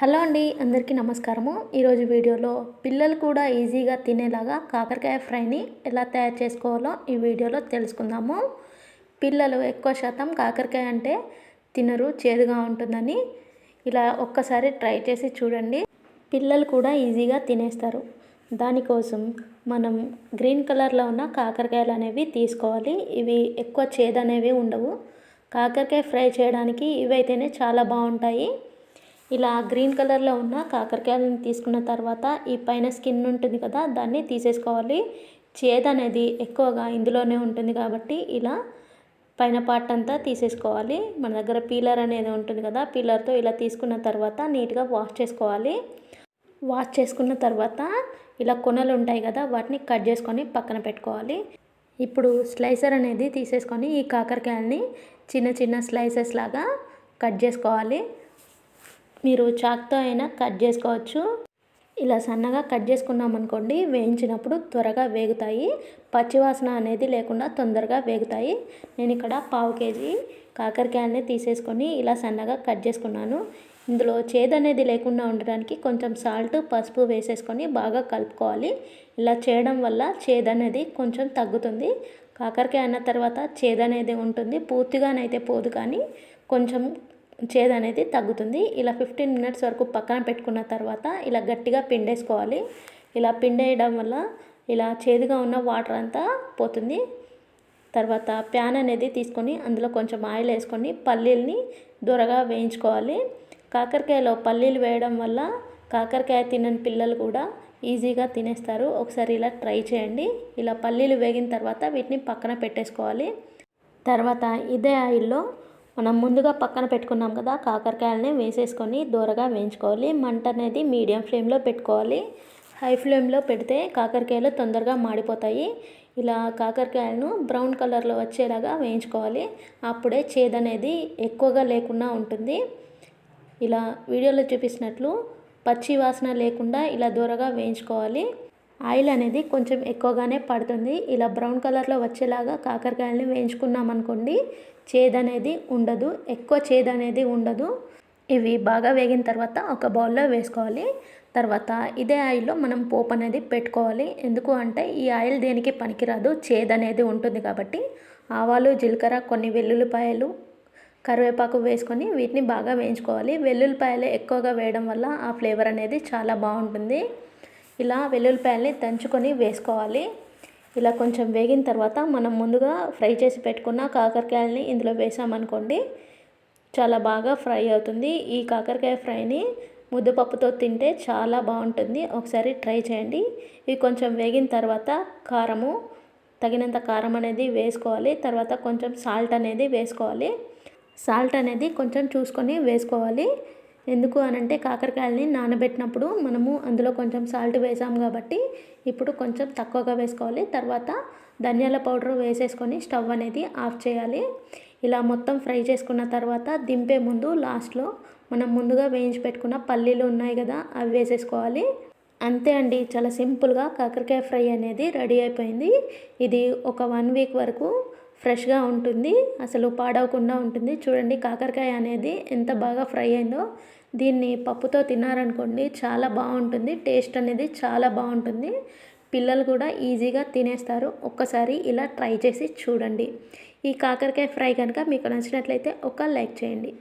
Hello అండి అందరికీ నమస్కారము. ఈరోజు వీడియోలో పిల్లలు కూడా ఈజీగా తినేలాగా కాకరకాయ ఫ్రైని ఎలా తయారు చేసుకోవాలో ఈ వీడియోలో తెలుసుకుందాము. పిల్లలు ఎక్కువ శాతం కాకరకాయ అంటే తినరు చేదుగా ఉంటుందని. ఇలా ఒక్కసారి ట్రై చేసి చూడండి. పిల్లలు కూడా ఈజీగా తినేస్తారు. దానికోసం మనం గ్రీన్ కలర్లో ఉన్న కాకరకాయలు అనేవి తీసుకోవాలి. ఇవి ఎక్కువ చేదు అనేవి ఉండవు. కాకరకాయ ఫ్రై చేయడానికి ఇవైతేనే చాలా బాగుంటాయి. ఇలా గ్రీన్ కలర్లో ఉన్న కాకరకాయలను తీసుకున్న తర్వాత ఈ పైన స్కిన్ ఉంటుంది కదా దాన్ని తీసేసుకోవాలి. చేదు అనేది ఎక్కువగా ఇందులోనే ఉంటుంది కాబట్టి ఇలా పైన పార్ట్ అంతా తీసేసుకోవాలి. మన దగ్గర పీలర్ అనేది ఉంటుంది కదా పీలర్తో ఇలా తీసుకున్న తర్వాత నీట్గా వాష్ చేసుకోవాలి. వాష్ చేసుకున్న తర్వాత ఇలా కొనలు ఉంటాయి కదా వాటిని కట్ చేసుకొని పక్కన పెట్టుకోవాలి. ఇప్పుడు స్లైసర్ అనేది తీసేసుకొని ఈ కాకరకాయలని చిన్న చిన్న స్లైసెస్ లాగా కట్ చేసుకోవాలి. మీరు చాక్తో అయినా కట్ చేసుకోవచ్చు. ఇలా సన్నగా కట్ చేసుకున్నాం అనుకోండి వేయించినప్పుడు త్వరగా వేగుతాయి. పచ్చివాసన అనేది లేకుండా తొందరగా వేగుతాయి. నేను ఇక్కడ పావు కేజీ కాకరకాయలని తీసేసుకొని ఇలా సన్నగా కట్ చేసుకున్నాను. ఇందులో చేదు అనేది లేకుండా ఉండడానికి కొంచెం సాల్ట్ పసుపు వేసేసుకొని బాగా కలుపుకోవాలి. ఇలా చేయడం వల్ల చేదు అనేది కొంచెం తగ్గుతుంది. కాకరకాయ అన్న తర్వాత చేదు అనేది ఉంటుంది. పూర్తిగానైతే పోదు కానీ కొంచెం చేదు అనేది తగ్గుతుంది. ఇలా ఫిఫ్టీన్ మినిట్స్ వరకు పక్కన పెట్టుకున్న తర్వాత ఇలా గట్టిగా పిండేసుకోవాలి. ఇలా పిండేయడం వల్ల ఇలా చేదుగా ఉన్న వాటర్ అంతా పోతుంది. తర్వాత ప్యాన్ అనేది తీసుకొని అందులో కొంచెం ఆయిల్ వేసుకొని పల్లీల్ని దూరగా వేయించుకోవాలి. కాకరకాయలో పల్లీలు వేయడం వల్ల కాకరకాయ తినని పిల్లలు కూడా ఈజీగా తినేస్తారు. ఒకసారి ఇలా ట్రై చేయండి. ఇలా పల్లీలు వేగిన తర్వాత వీటిని పక్కన పెట్టేసుకోవాలి. తర్వాత ఇదే ఆయిల్లో మనం ముందుగా పక్కన పెట్టుకున్నాం కదా కాకరకాయలని వేసేసుకొని దూరగా వేయించుకోవాలి. మంట అనేది మీడియం ఫ్లేమ్లో పెట్టుకోవాలి. హై ఫ్లేమ్లో పెడితే కాకరకాయలు తొందరగా మాడిపోతాయి. ఇలా కాకరకాయలను బ్రౌన్ కలర్లో వచ్చేలాగా వేయించుకోవాలి. అప్పుడే చేదనేది ఎక్కువగా లేకుండా ఉంటుంది. ఇలా వీడియోలో చూపిస్తున్నట్లు పచ్చి వాసన లేకుండా ఇలా దూరగా వేయించుకోవాలి. ఆయిల్ అనేది కొంచెం ఎక్కువగానే పడుతుంది. ఇలా బ్రౌన్ కలర్లో వచ్చేలాగా కాకరకాయలని వేయించుకున్నామనుకోండి చేదనేది చేదు అనేది ఉండదు. ఎక్కువ చేదు అనేది ఉండదు. ఇవి బాగా వేగిన తర్వాత ఒక బౌల్లో వేసుకోవాలి. తర్వాత ఇదే ఆయిల్లో మనం పోపు అనేది పెట్టుకోవాలి. ఎందుకు అంటే ఈ ఆయిల్ దేనికి పనికిరాదు? చేదు అనేది ఉంటుంది కాబట్టి. ఆవాలు జీలకర్ర కొన్ని వెల్లుల్లిపాయలు కరివేపాకు వేసుకొని వీటిని బాగా వేయించుకోవాలి. వెల్లుల్లిపాయలు ఎక్కువగా వేయడం వల్ల ఆ ఫ్లేవర్ అనేది చాలా బాగుంటుంది. ఇలా వెల్లుల్లిపాయల్ని దంచుకొని వేసుకోవాలి. ఇలా కొంచెం వేగిన తర్వాత మనం ముందుగా ఫ్రై చేసి పెట్టుకున్న కాకరకాయలని ఇందులో వేసామనుకోండి చాలా బాగా ఫ్రై అవుతుంది. ఈ కాకరకాయ ఫ్రైని ముద్దపప్పుతో తింటే చాలా బాగుంటుంది. ఒకసారి ట్రై చేయండి. ఇవి కొంచెం వేగిన తర్వాత కారము తగినంత కారం అనేది వేసుకోవాలి. తర్వాత కొంచెం సాల్ట్ అనేది వేసుకోవాలి. సాల్ట్ అనేది కొంచెం చూసుకొని వేసుకోవాలి. ఎందుకు అనంటే కాకరకాయలని నానబెట్టినప్పుడు మనము అందులో కొంచెం సాల్ట్ వేసాం కాబట్టి ఇప్పుడు కొంచెం తక్కువగా వేసుకోవాలి. తర్వాత ధనియాల పౌడర్ వేసేసుకొని స్టవ్ అనేది ఆఫ్ చేయాలి. ఇలా మొత్తం ఫ్రై చేసుకున్న తర్వాత దింపే ముందు లాస్ట్లో మనం ముందుగా వేయించి పెట్టుకున్న పల్లీలు ఉన్నాయి కదా అవి వేసేసుకోవాలి. అంతే అండి. చాలా సింపుల్గా కాకరకాయ ఫ్రై అనేది రెడీ అయిపోయింది. ఇది ఒక వన్ వీక్ వరకు ఫ్రెష్గా ఉంటుంది అసలు పాడవకుండా ఉంటుంది. చూడండి కాకరకాయ అనేది ఎంత బాగా ఫ్రై అయిందో దీన్ని పప్పుతో తిన్నారనుకోండి చాలా బాగుంటుంది టేస్ట్ అనేది చాలా బాగుంటుంది. పిల్లలు కూడా ఈజీగా తినేస్తారు. ఒక్కసారి ఇలా ట్రై చేసి చూడండి. ఈ కాకరకాయ ఫ్రై కనుక మీకు నచ్చినట్లయితే ఒక లైక్ చేయండి.